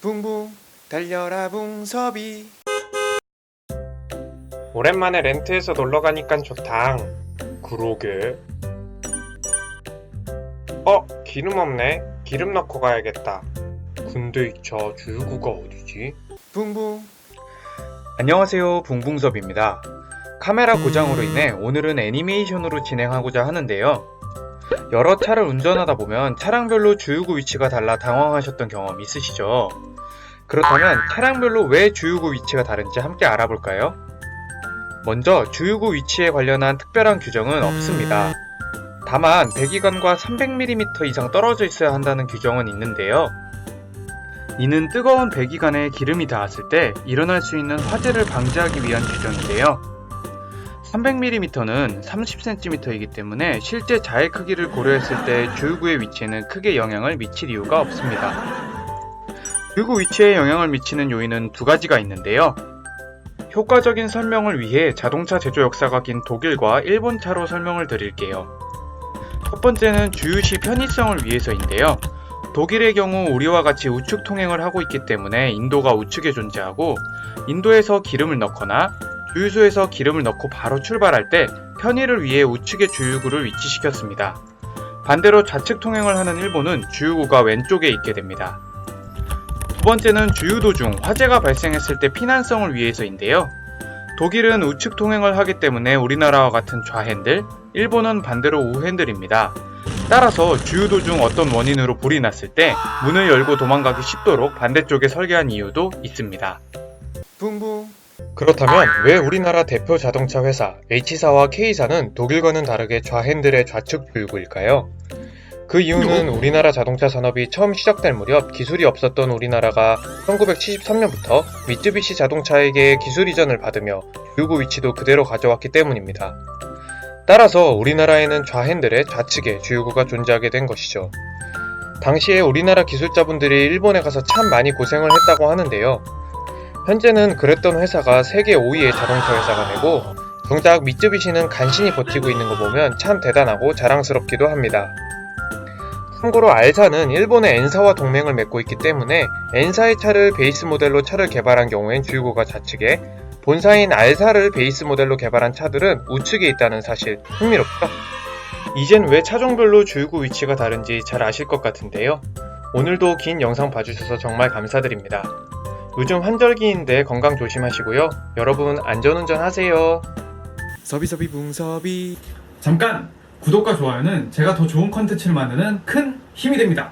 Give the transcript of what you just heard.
붕붕 달려라 붕섭이 오랜만에 렌트해서 놀러 가니깐 좋다. 그러게. 어, 기름 없네. 기름 넣고 가야겠다. 근데 저 주유구가 어디지? 붕붕 안녕하세요. 붕붕섭입니다. 카메라 고장으로 인해 오늘은 애니메이션으로 진행하고자 하는데요. 여러 차를 운전하다 보면 차량별로 주유구 위치가 달라 당황하셨던 경험 있으시죠? 그렇다면 차량별로 왜 주유구 위치가 다른지 함께 알아볼까요? 먼저 주유구 위치에 관련한 특별한 규정은 없습니다. 다만 배기관과 300mm 이상 떨어져 있어야 한다는 규정은 있는데요. 이는 뜨거운 배기관에 기름이 닿았을 때 일어날 수 있는 화재를 방지하기 위한 규정인데요. 300mm는 30cm이기 때문에 실제 자의 크기를 고려했을 때 주유구의 위치에는 크게 영향을 미칠 이유가 없습니다. 주유구 위치에 영향을 미치는 요인은 두 가지가 있는데요. 효과적인 설명을 위해 자동차 제조 역사가 긴 독일과 일본 차로 설명을 드릴게요. 첫 번째는 주유시 편의성을 위해서인데요. 독일의 경우 우리와 같이 우측 통행을 하고 있기 때문에 인도가 우측에 존재하고 인도에서 기름을 넣거나 주유소에서 기름을 넣고 바로 출발할 때 편의를 위해 우측에 주유구를 위치시켰습니다. 반대로 좌측 통행을 하는 일본은 주유구가 왼쪽에 있게 됩니다. 두 번째는 주유 도 중 화재가 발생했을 때 피난성을 위해서인데요. 독일은 우측 통행을 하기 때문에 우리나라와 같은 좌핸들, 일본은 반대로 우핸들입니다. 따라서 주유 도 중 어떤 원인으로 불이 났을 때 문을 열고 도망가기 쉽도록 반대쪽에 설계한 이유도 있습니다. 붕붕 그렇다면 왜 우리나라 대표 자동차 회사 H사와 K사는 독일과는 다르게 좌핸들의 좌측 주유구일까요? 그 이유는 우리나라 자동차 산업이 처음 시작될 무렵 기술이 없었던 우리나라가 1973년부터 미쯔비시 자동차에게 기술 이전을 받으며 주유구 위치도 그대로 가져왔기 때문입니다. 따라서 우리나라에는 좌핸들의 좌측에 주유구가 존재하게 된 것이죠. 당시에 우리나라 기술자분들이 일본에 가서 참 많이 고생을 했다고 하는데요. 현재는 그랬던 회사가 세계 5위의 자동차 회사가 되고 정작 미쯔비시는 간신히 버티고 있는 거 보면 참 대단하고 자랑스럽기도 합니다. 참고로 R사는 일본의 N사와 동맹을 맺고 있기 때문에 N사의 차를 베이스 모델로 차를 개발한 경우엔 주유구가 좌측에 본사인 R사를 베이스 모델로 개발한 차들은 우측에 있다는 사실 흥미롭죠? 이젠 왜 차종별로 주유구 위치가 다른지 잘 아실 것 같은데요. 오늘도 긴 영상 봐주셔서 정말 감사드립니다. 요즘 환절기인데 건강 조심하시고요. 여러분 안전운전 하세요. 서비서비 붕섭이 잠깐! 구독과 좋아요는 제가 더 좋은 컨텐츠를 만드는 큰 힘이 됩니다.